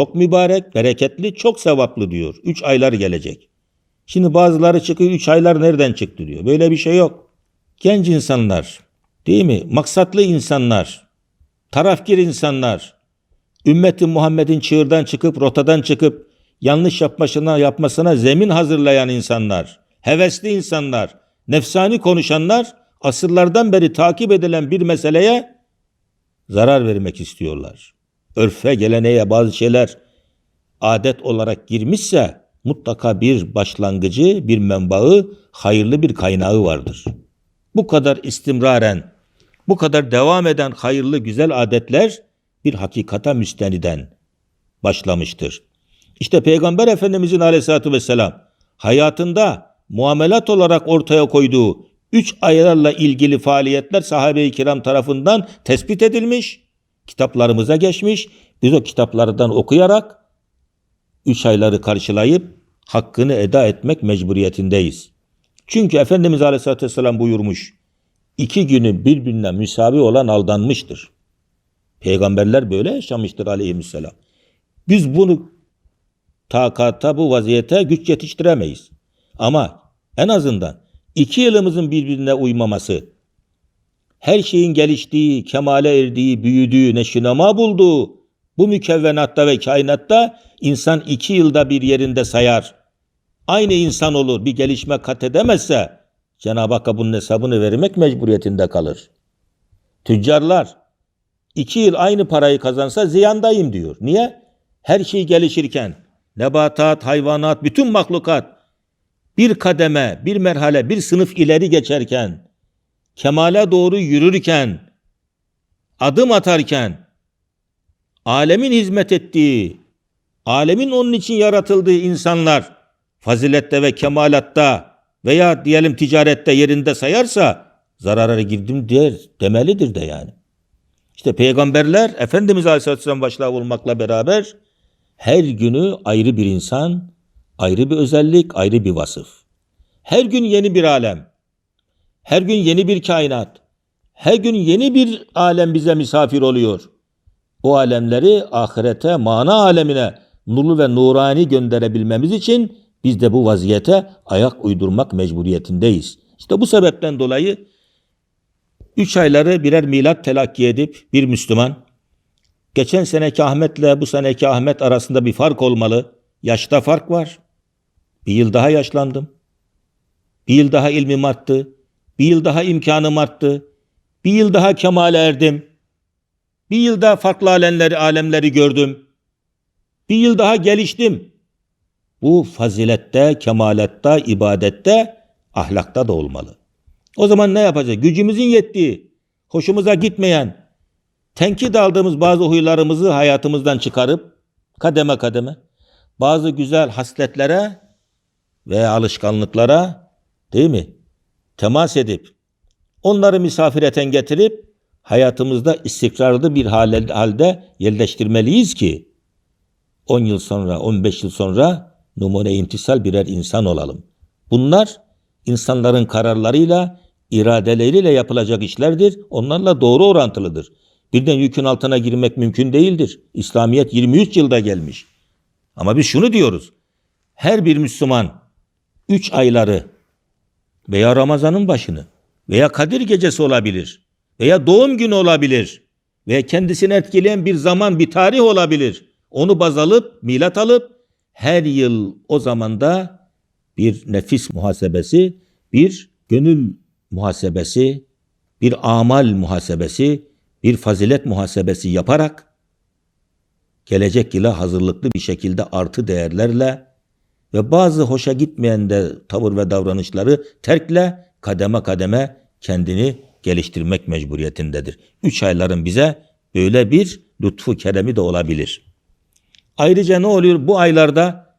çok mübarek, bereketli, çok sevaplı diyor. Üç aylar gelecek. Şimdi bazıları çıkıyor üç aylar nereden çıktı diyor. Böyle bir şey yok. Genç insanlar, değil mi? Maksatlı insanlar, tarafgir insanlar, ümmeti Muhammed'in çığırdan çıkıp rotadan çıkıp yanlış yapmasına yapmasına zemin hazırlayan insanlar, hevesli insanlar, nefsani konuşanlar asırlardan beri takip edilen bir meseleye zarar vermek istiyorlar. Örfe, geleneğe bazı şeyler adet olarak girmişse mutlaka bir başlangıcı, bir menbaı, hayırlı bir kaynağı vardır. Bu kadar istimraren, bu kadar devam eden hayırlı güzel adetler bir hakikata müsteniden başlamıştır. İşte Peygamber Efendimizin aleyhissalatü vesselam hayatında muamelat olarak ortaya koyduğu üç aylarla ilgili faaliyetler sahabe-i kiram tarafından tespit edilmiş, kitaplarımıza geçmiş. Biz o kitaplardan okuyarak üç ayları karşılayıp hakkını eda etmek mecburiyetindeyiz. Çünkü Efendimiz Aleyhisselatü Vesselam buyurmuş, iki günü birbirine müsavi olan aldanmıştır. Peygamberler böyle yaşamıştır aleyhisselam. Biz bunu takata bu vaziyete güç yetiştiremeyiz. Ama en azından iki yılımızın birbirine uymaması, her şeyin geliştiği, kemale erdiği, büyüdüğü, neşinama bulduğu bu mükevvenatta ve kainatta insan iki yılda bir yerinde sayar. Aynı insan olur, bir gelişme kat edemezse Cenab-ı Hakk'a bunun hesabını vermek mecburiyetinde kalır. Tüccarlar iki yıl aynı parayı kazansa ziyandayım diyor. Niye? Her şey gelişirken nebatat, hayvanat, bütün mahlukat bir kademe, bir merhale, bir sınıf ileri geçerken, kemale doğru yürürken, adım atarken, alemin hizmet ettiği, alemin onun için yaratıldığı insanlar fazilette ve kemalatta veya diyelim ticarette yerinde sayarsa zarara girdim der demelidir de yani. İşte peygamberler Efendimiz Aleyhisselam başta olmakla beraber her günü ayrı bir insan, ayrı bir özellik, ayrı bir vasıf. Her gün yeni bir alem. Her gün yeni bir kainat. Her gün yeni bir alem bize misafir oluyor. O alemleri ahirete, mana alemine nurlu ve nurani gönderebilmemiz için biz de bu vaziyete ayak uydurmak mecburiyetindeyiz. İşte bu sebepten dolayı üç ayları birer milat telakki edip bir Müslüman geçen seneki Ahmet'le bu seneki Ahmet arasında bir fark olmalı. Yaşta fark var. Bir yıl daha yaşlandım. Bir yıl daha ilmim arttı. Bir yıl daha imkanım arttı. Bir yıl daha kemale erdim. Bir yıl daha farklı alemleri, alemleri gördüm. Bir yıl daha geliştim. Bu fazilette, kemalette, ibadette, ahlakta da olmalı. O zaman ne yapacağız? Gücümüzün yettiği, hoşumuza gitmeyen, tenkit aldığımız bazı huylarımızı hayatımızdan çıkarıp kademe kademe bazı güzel hasletlere ve alışkanlıklara değil mi? Temas edip onları misafireten getirip hayatımızda istikrarlı bir halde yerleştirmeliyiz ki 10 yıl sonra, 15 yıl sonra numune imtisal birer insan olalım. Bunlar insanların kararlarıyla, iradeleriyle yapılacak işlerdir. Onlarla doğru orantılıdır. Birden yükün altına girmek mümkün değildir. İslamiyet 23 yılda gelmiş. Ama biz şunu diyoruz. Her bir Müslüman 3 ayları veya Ramazan'ın başını veya Kadir gecesi olabilir veya doğum günü olabilir veya kendisini etkileyen bir zaman, bir tarih olabilir. Onu baz alıp, milat alıp her yıl o zamanda bir nefis muhasebesi, bir gönül muhasebesi, bir amal muhasebesi, bir fazilet muhasebesi yaparak gelecek yıla hazırlıklı bir şekilde artı değerlerle ve bazı hoşa gitmeyen de tavır ve davranışları terkle kademe kademe kendini geliştirmek mecburiyetindedir. Üç ayların bize böyle bir lütfu keremi de olabilir. Ayrıca ne oluyor? Bu aylarda